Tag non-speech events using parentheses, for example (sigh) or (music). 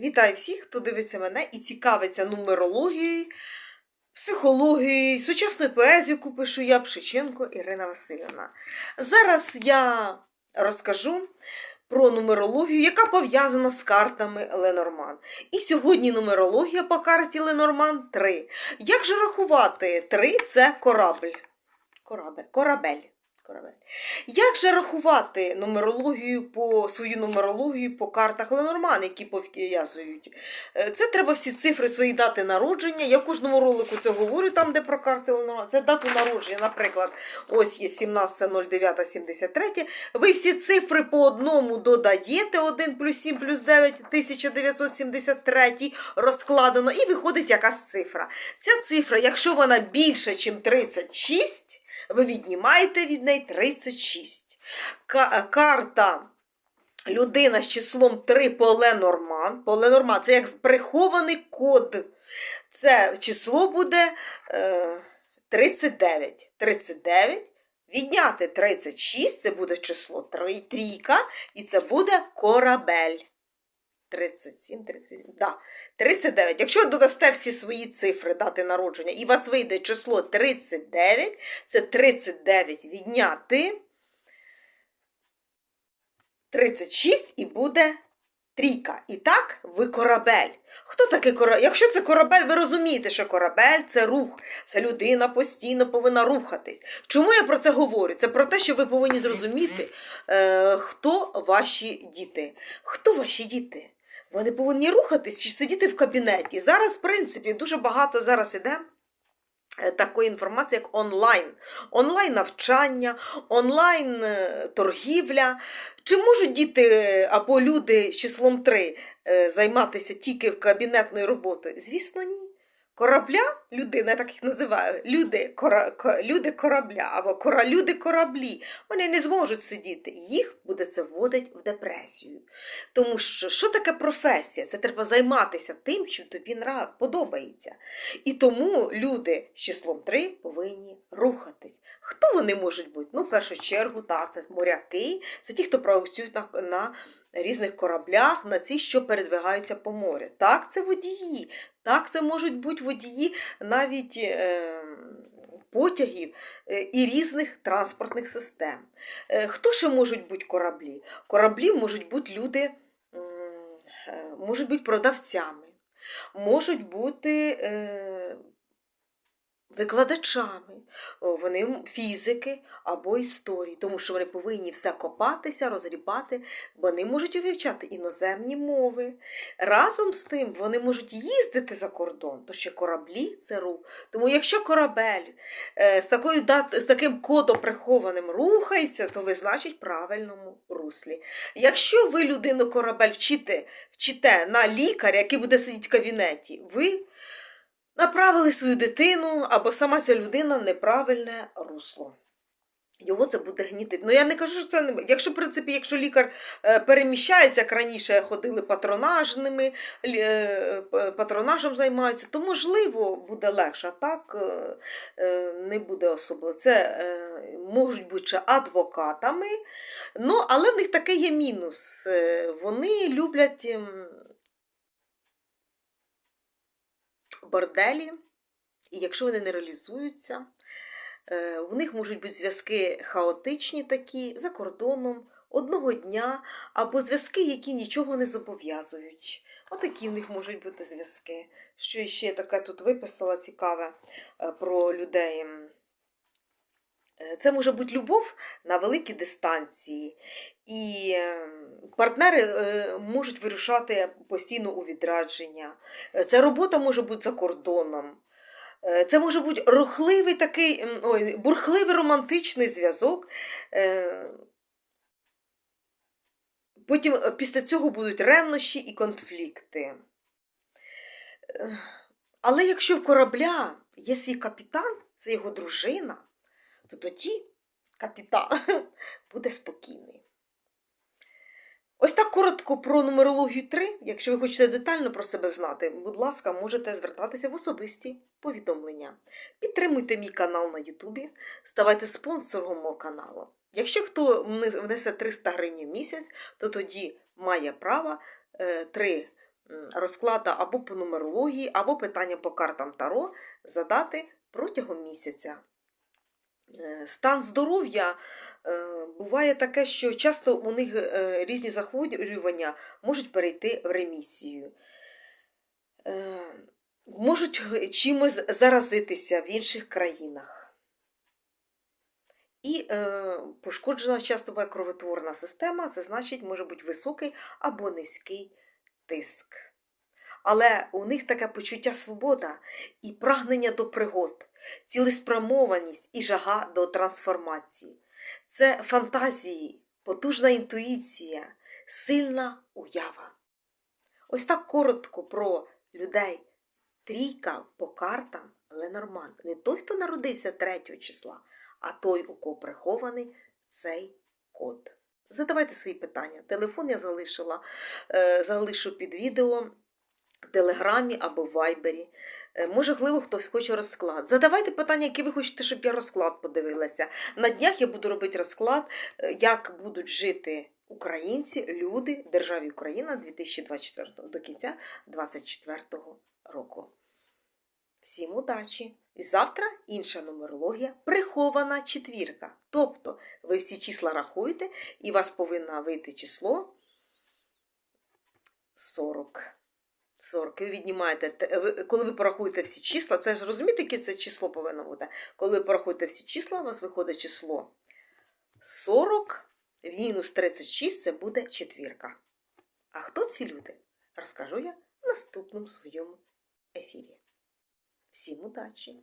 Вітаю всіх, хто дивиться мене і цікавиться нумерологією, психологією, сучасною поезією, яку пишу я Пшиченко Ірина Васильівна. Зараз я розкажу про нумерологію, яка пов'язана з картами Ленорман. І сьогодні нумерологія по карті Ленорман 3. Як же рахувати? 3 це корабль. Корабель. Корабель. Як же рахувати нумерологію по свою нумерологію по картах Ленорман, які пов'язують? Е, Це треба всі цифри свої дати народження. Я кожному ролику це говорю, там, де про карти Ленорман. Це дату народження. Наприклад, ось є 17.09.73. Ви всі цифри по одному додаєте 1 плюс 7 плюс 9 1973 розкладено, і виходить якась цифра. Ця цифра, якщо вона більша, ніж 36, ви віднімаєте від неї 36. Карта людина з числом 3 по Ленорман. По Ленорман це як прихований код. Це число буде е, 39. 39. Відняти 36, це буде число трійка, і це буде корабель. 37, 38, да. 39. Якщо додасте всі свої цифри дати народження, і у вас вийде число 39, це 39 відняти 36 і буде трійка. І так, ви корабель. Хто такий корабель? Якщо це корабель, ви розумієте, що корабель це рух. Це людина постійно повинна рухатись. Чому я про це говорю? Це про те, що ви повинні зрозуміти, е, хто ваші діти. Хто ваші діти? Вони повинні рухатись чи сидіти в кабінеті. Зараз, в принципі, дуже багато зараз іде. е, Такої інформації, як онлайн, онлайн навчання, онлайн е, торгівля. Чи можуть діти е, або люди з числом 3 займатися тільки кабінетною роботою? Звісно, ні. Корабля, людина, так їх називаю, люди, кора, ко- люди корабля або кора, люди кораблі, вони не зможуть сидіти. Їх буде це вводить в депресію. Тому що що таке професія? Це треба займатися тим, чим тобі подобається. І тому люди з числом 3 повинні рухатись. Хто вони можуть бути? Ну, в першу чергу, та, це моряки, це ті, хто працюють на, на різних кораблях, на ці, що передвигаються по морю. Так, це водії. Так, це можуть бути водії навіть е, потягів е, і різних транспортних систем. Е, хто ще можуть бути кораблі? Кораблі можуть бути люди, е, можуть бути продавцями, можуть бути викладачами, вони фізики або історії, тому що вони повинні все копатися, розрібати, вони можуть вивчати іноземні мови. Разом з тим вони можуть їздити за кордон, то ще кораблі це рух. Тому якщо корабель е, з, такою з таким кодом прихованим рухається, то ви значить правильному руслі. Якщо ви людину корабель вчите, вчите на лікаря, який буде сидіти в кабінеті, ви направили свою дитину або сама ця людина неправильне русло. Його це буде гнітити. Ну я не кажу, що це не. Якщо, в принципі, якщо лікар е, переміщається, як раніше ходили патронажними, е, патронажем займаються, то можливо буде легше, а так е, не буде особливо. Це можуть бути адвокатами, ну, але в них такий є мінус. Вони люблять борделі, і якщо вони не реалізуються, в у них можуть бути зв'язки хаотичні такі за кордоном одного дня, або зв'язки, які нічого не зобов'язують. Отакі в них можуть бути зв'язки. Що ще таке тут виписала цікаве е, про людей. Е, Це може бути любов на великі дистанції, і е, партнери е, можуть вирушати постійно у відрадження. Е, Ця робота може бути за кордоном. Це може бути рухливий такий, ой, бурхливий романтичний зв'язок. Потім після цього будуть ревнощі і конфлікти. Але якщо в корабля є свій капітан, це його дружина, то тоді капітан (laughs) буде спокійний. Ось так коротко про нумерологію 3. Якщо ви хочете детально про себе знати, будь ласка, можете звертатися в особисті повідомлення. Підтримуйте мій канал на Ютубі, ставайте спонсором мого каналу. Якщо хто внесе 300 гривень в місяць, то тоді має право е, 3 м, розклада або по нумерології, або питання по картам Таро задати протягом місяця. Е, Стан здоров'я е, буває таке, що часто у них е, різні захворювання можуть перейти в ремісію. Можуть чимось заразитися в інших країнах. І е, пошкоджена часто буває кровотворна система, це значить може бути високий або низький тиск. Але у них таке почуття свобода і прагнення до пригод, цілеспрямованість і жага до трансформації. Це фантазії, потужна інтуїція, сильна уява. Ось так коротко про людей. Трійка по картам Ленорман. Не той, хто народився 3 числа, а той, у кого прихований цей код. Задавайте свої питання. Телефон я залишила, е, залишу під відео Телеграмі або Вайбері. Е, Можливо, хтось хоче розклад. Задавайте питання, які ви хочете, щоб я розклад подивилася. На днях я буду робити розклад, е, як будуть жити українці, люди в державі Україна 2024 до кінця 2024 року. Всім удачі! І завтра інша нумерологія прихована четвірка. Тобто ви всі числа рахуєте, і вас повинно вийти число 40. 40. Ви віднімаєте, коли ви порахуєте всі числа, це ж розумієте, яке це число повинно бути? Коли ви порахуєте всі числа, у вас виходить число 40 мінус 36 це буде четвірка. А хто ці люди? Розкажу я в наступному своєму ефірі. Всім удачі!